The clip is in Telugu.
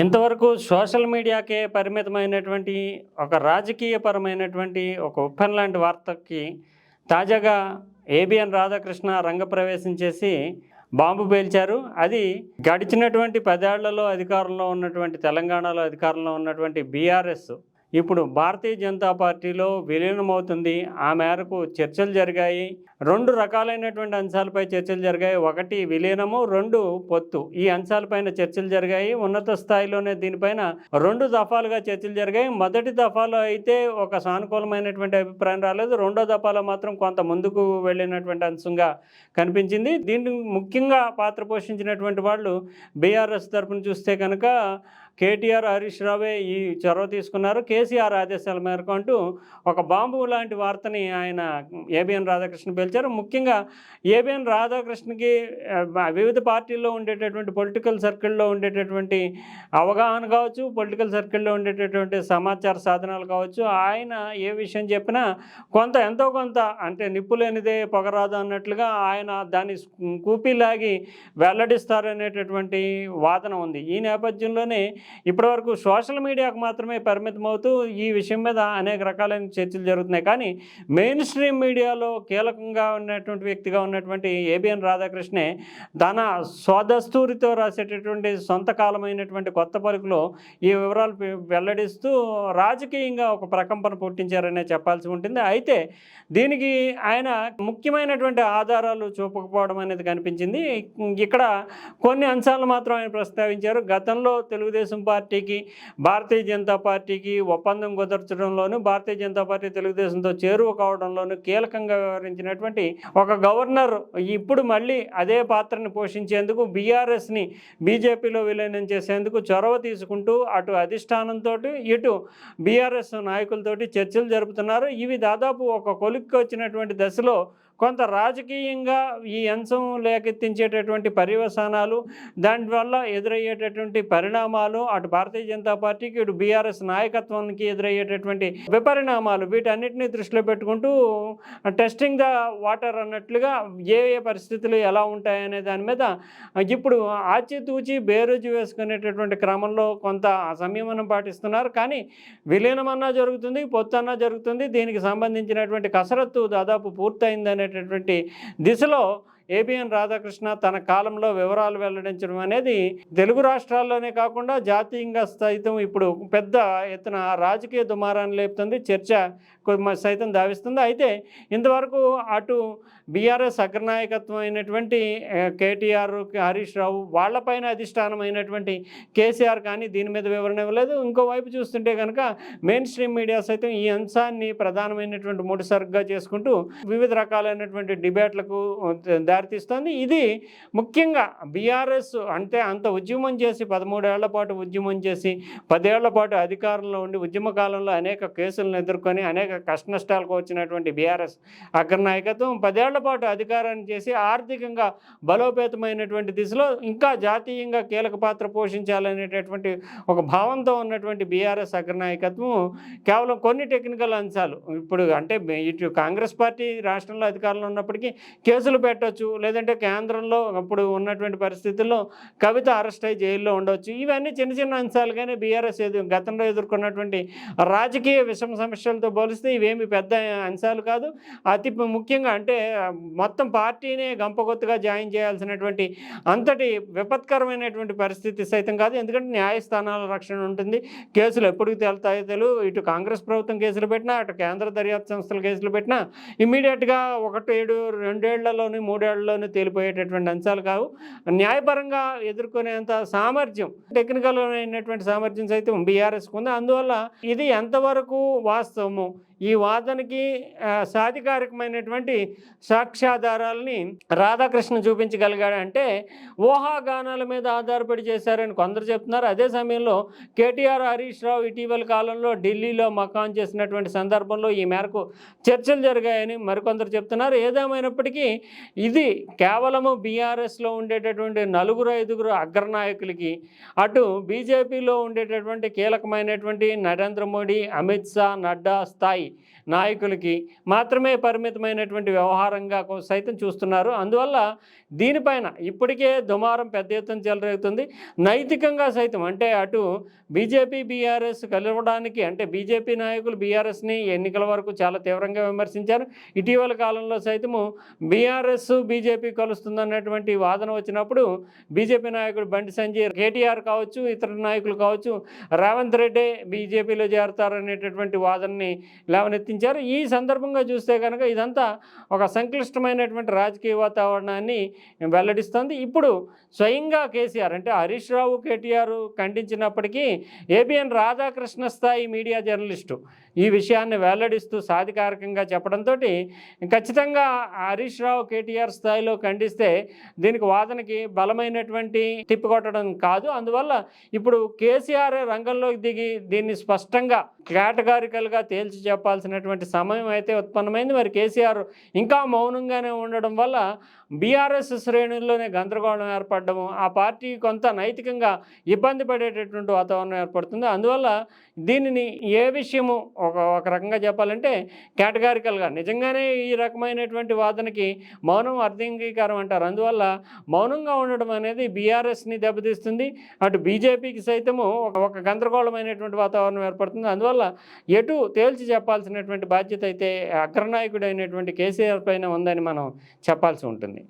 ఇంతవరకు సోషల్ మీడియాకే పరిమితమైనటువంటి ఒక రాజకీయపరమైనటువంటి ఒక ఉప్పెన్ లాంటి వార్తకి తాజాగా ఏబిఎన్ రాధాకృష్ణ రంగప్రవేశం చేసి బాంబు పేల్చారు. అది గడిచినటువంటి పదేళ్ళలో అధికారంలో ఉన్నటువంటి తెలంగాణలో అధికారంలో ఉన్నటువంటి బీఆర్ఎస్ ఇప్పుడు భారతీయ జనతా పార్టీలో విలీనమవుతుంది. ఆ మేరకు చర్చలు జరిగాయి. రెండు రకాలైనటువంటి అంశాలపై చర్చలు జరిగాయి. ఒకటి విలీనము రెండు పొత్తు. ఈ అంశాలపైన చర్చలు జరిగాయి. ఉన్నత స్థాయిలోనే దీనిపైన రెండు దఫాలుగా చర్చలు జరిగాయి. మొదటి దఫాలో అయితే ఒక సానుకూలమైనటువంటి అభిప్రాయం రాలేదు. రెండో దఫాలో మాత్రం కొంత ముందుకు వెళ్ళినటువంటి అంశంగా కనిపించింది. దీన్ని ముఖ్యంగా పాత్ర పోషించినటువంటి వాళ్ళు బీఆర్ఎస్ తరపున చూస్తే కనుక కేటీఆర్ హరీష్ రావే ఈ చొరవ తీసుకున్నారు. కేసీఆర్ ఆదేశాల మేరకు అంటూ ఒక బాంబు లాంటి వార్తని ఆయన ఏబిఎన్ రాధాకృష్ణ పిలిచారు. ముఖ్యంగా ఏబిఎన్ రాధాకృష్ణకి వివిధ పార్టీల్లో ఉండేటటువంటి పొలిటికల్ సర్కిల్లో ఉండేటటువంటి అవగాహన కావచ్చు పొలిటికల్ సర్కిల్లో ఉండేటటువంటి సమాచార సాధనాలు కావచ్చు ఆయన ఏ విషయం చెప్పినా కొంత ఎంతో కొంత అంటే నిప్పు లేనిదే పొగరాదు అన్నట్లుగా ఆయన దాన్ని కూపిలాగి వెల్లడిస్తారనేటటువంటి వాదన ఉంది. ఈ నేపథ్యంలోనే ఇప్పటివరకు సోషల్ మీడియాకు మాత్రమే పరిమితమవుతూ ఈ విషయం మీద అనేక రకాలైన చర్చలు జరుగుతున్నాయి. కానీ మెయిన్ స్ట్రీమ్ మీడియాలో కీలకంగా ఉన్నటువంటి వ్యక్తిగా ఉన్నటువంటి ఏబిఎన్ రాధాకృష్ణే తన స్వదస్తూరితో రాసేటటువంటి సొంత కాలమైనటువంటి కొత్త పలుకులో ఈ వివరాలు వెల్లడిస్తూ రాజకీయంగా ఒక ప్రకంపన పుట్టించారనే చెప్పాల్సి ఉంటుంది. అయితే దీనికి ఆయన ముఖ్యమైనటువంటి ఆధారాలు చూపకపోవడం అనేది కనిపించింది. ఇక్కడ కొన్ని అంశాలు మాత్రం ఆయన ప్రస్తావించారు. గతంలో తెలుగుదేశం పార్టీకి భారతీయ జనతా పార్టీకి ఒప్పందం కుదర్చడంలోనూ భారతీయ జనతా పార్టీ తెలుగుదేశంతో చేరువ కావడంలోనూ కీలకంగా వ్యవహరించినటువంటి ఒక గవర్నర్ ఇప్పుడు మళ్ళీ అదే పాత్రను పోషించేందుకు బీఆర్ఎస్ని బీజేపీలో విలీనం చేసేందుకు చొరవ తీసుకుంటూ అటు అధిష్టానంతో ఇటు బీఆర్ఎస్ నాయకులతోటి చర్చలు జరుపుతున్నారు. ఇవి దాదాపు ఒక కొలిక్కి వచ్చినటువంటి దశలో కొంత రాజకీయంగా ఈ అంశం లేకెత్తించేటటువంటి పర్యవసానాలు దానివల్ల ఎదురయ్యేటటువంటి పరిణామాలు అటు భారతీయ జనతా పార్టీకి ఇటు బీఆర్ఎస్ నాయకత్వానికి ఎదురయ్యేటటువంటి విపరిణామాలు వీటన్నిటిని దృష్టిలో పెట్టుకుంటూ టెస్టింగ్ ద వాటర్ అన్నట్లుగా ఏ ఏ పరిస్థితులు ఎలా ఉంటాయనే దాని మీద ఇప్పుడు ఆచితూచి బేరుజు వేసుకునేటటువంటి క్రమంలో కొంత సంయమనం పాటిస్తున్నారు. కానీ విలీనం అన్నా జరుగుతుంది పొత్తు అన్నా జరుగుతుంది. దీనికి సంబంధించినటువంటి కసరత్తు దాదాపు పూర్తయిందనే అనేటటువంటి దిశలో ఏబిఎన్ రాధాకృష్ణ తన కాలంలో వివరాలు వెల్లడించడం అనేది తెలుగు రాష్ట్రాల్లోనే కాకుండా జాతీయంగా సైతం ఇప్పుడు పెద్ద ఎత్తున రాజకీయ దుమారాన్ని లేపుతుంది చర్చ సైతం దావిస్తుంది. అయితే ఇంతవరకు అటు బీఆర్ఎస్ అగ్రనాయకత్వం అయినటువంటి కేటీఆర్ హరీష్ రావు వాళ్ళపైన అధిష్టానమైనటువంటి కేసీఆర్ కానీ దీని మీద వివరణ ఇవ్వలేదు. ఇంకోవైపు చూస్తుంటే కనుక మెయిన్ స్ట్రీమ్ మీడియా సైతం ఈ అంశాన్ని ప్రధానమైనటువంటి ముడిసరుగ్గా చేసుకుంటూ వివిధ రకాలైనటువంటి డిబేట్లకు దారితీస్తుంది. ఇది ముఖ్యంగా బీఆర్ఎస్ అంటే అంత ఉద్యమం చేసి పదమూడేళ్ళ పాటు ఉద్యమం చేసి పదేళ్ళ పాటు అధికారంలో ఉండి ఉద్యమ కాలంలో అనేక కేసులను ఎదుర్కొని అనేక కష్ట నష్టాలకు వచ్చినటువంటి బీఆర్ఎస్ అగ్రనాయకత్వం పదేళ్ళ పాటు అధికారాన్ని చేసి ఆర్థికంగా బలోపేతమైనటువంటి దిశలో ఇంకా జాతీయంగా కీలక పాత్ర పోషించాలనేటటువంటి ఒక భావంతో ఉన్నటువంటి బీఆర్ఎస్ అగ్రనాయకత్వం కేవలం కొన్ని టెక్నికల్ అంశాలు. ఇప్పుడు అంటే ఇటు కాంగ్రెస్ పార్టీ రాష్ట్రంలో అధికారంలో ఉన్నప్పటికీ కేసులు ఉండొచ్చు లేదంటే కేంద్రంలో అప్పుడు ఉన్నటువంటి పరిస్థితుల్లో కవిత అరెస్ట్ అయ్యి జైల్లో ఉండొచ్చు. ఇవన్నీ చిన్న చిన్న అంశాలు కానీ బీఆర్ఎస్ ఎదు గతంలో ఎదుర్కొన్నటువంటి రాజకీయ విషమ సమస్యలతో పోలిస్తే ఇవేమి పెద్ద అంశాలు కాదు. అతి ముఖ్యంగా అంటే మొత్తం పార్టీనే గంపగొత్తుగా జాయిన్ చేయాల్సినటువంటి అంతటి విపత్కరమైనటువంటి పరిస్థితి సైతం కాదు. ఎందుకంటే న్యాయస్థానాల రక్షణ ఉంటుంది. కేసులు ఎప్పటికి తేలుతాయో తెలియదు ఇటు కాంగ్రెస్ ప్రభుత్వం కేసులు పెట్టినా అటు కేంద్ర దర్యాప్తు సంస్థలు కేసులు పెట్టినా ఇమీడియట్గా ఒకటి ఏడు రెండేళ్ళలోని మూడేళ్ళలోని తేలిపోయేటటువంటి అంశాలు కావు. న్యాయపరంగా ఎదుర్కొనేంత సామర్థ్యం టెక్నికల్ అయినటువంటి సామర్థ్యం సైతం బీఆర్ఎస్కి ఉంది. అందువల్ల ఇది ఎంతవరకు వాస్తవము? ఈ వాదనకి సాధికారికమైనటువంటి సాక్ష్యాధారాలని రాధాకృష్ణ చూపించగలిగాడు అంటే ఊహాగానాల మీద ఆధారపడి చేశారని కొందరు చెప్తున్నారు. అదే సమయంలో కేటీఆర్ హరీష్ రావు ఇటీవల కాలంలో ఢిల్లీలో మకాన్ చేసినటువంటి సందర్భంలో ఈ మేరకు చర్చలు జరిగాయని మరికొందరు చెప్తున్నారు. ఏదేమైనప్పటికీ ఇది కేవలము బీఆర్ఎస్లో ఉండేటటువంటి నలుగురు ఐదుగురు అగ్రనాయకులకి అటు బీజేపీలో ఉండేటటువంటి కీలకమైనటువంటి నరేంద్ర మోడీ అమిత్ షా నడ్డా స్థాయి నాయకులకి మాత్రమే పరిమితమైనటువంటి వ్యవహారంగా సైతం చూస్తున్నారు. అందువల్ల దీనిపైన ఇప్పటికే దుమారం పెద్ద ఎత్తున చెలరేగుతుంది. నైతికంగా సైతం అంటే అటు బీజేపీ బీఆర్ఎస్ కలవడానికి అంటే బీజేపీ నాయకులు బీఆర్ఎస్ని ఎన్నికల వరకు చాలా తీవ్రంగా విమర్శించారు. ఇటీవల కాలంలో సైతము బీఆర్ఎస్ బీజేపీ కలుస్తుందన్నటువంటి వాదన వచ్చినప్పుడు బీజేపీ నాయకుడు బండి సంజయ్ కేటీఆర్ కావచ్చు ఇతర నాయకులు కావచ్చు రేవంత్ రెడ్డి బీజేపీలో చేరతారనేటటువంటి వాదనని లేవనెత్తించారు ఈ సందర్భంగా చూస్తే కనుక ఇదంతా ఒక సంక్లిష్టమైనటువంటి రాజకీయ వాతావరణాన్ని వెల్లడిస్తోంది. ఇప్పుడు స్వయంగా కేసీఆర్ అంటే హరీష్ రావు కేటీఆర్ ఖండించినప్పటికీ ఏబిఎన్ రాధాకృష్ణ స్థాయి మీడియా జర్నలిస్టు ఈ విషయాన్ని వెల్లడిస్తూ సాధికారికంగా చెప్పడంతో ఖచ్చితంగా హరీష్ రావు కేటీఆర్ స్థాయిలో ఖండిస్తే దీనికి వాదనకి బలమైనటువంటి తిప్పికొట్టడం కాదు. అందువల్ల ఇప్పుడు కేసీఆర్ రంగంలోకి దిగి దీన్ని స్పష్టంగా కేటగారికల్గా తేల్చి చెప్పాల్సినటువంటి సమయం అయితే ఉత్పన్నమైంది. మరి కేసీఆర్ ఇంకా మౌనంగానే ఉండడం వల్ల బీఆర్ఎస్ శ్రేణుల్లోనే గందరగోళం ఏర్పడము ఆ పార్టీ కొంత నైతికంగా ఇబ్బంది పడేటటువంటి వాతావరణం ఏర్పడుతుంది. అందువల్ల దీనిని ఏ విషయము ఒక ఒక రకంగా చెప్పాలంటే కేటగారికల్గా నిజంగానే ఈ రకమైనటువంటి వాదనకి మౌనం అర్థంగీకారం అంటారు. అందువల్ల మౌనంగా ఉండడం అనేది బీఆర్ఎస్ని దెబ్బతీస్తుంది. అటు బీజేపీకి సైతము ఒక- ఒక గందరగోళమైనటువంటి వాతావరణం ఏర్పడుతుంది. అందువల్ల ఎటు తేల్చి చెప్పాల్సినటువంటి బాధ్యత అయితే అగ్రనాయకుడైనటువంటి కేసీఆర్ పైన ఉందని మనం చెప్పాల్సి ఉంటుంది.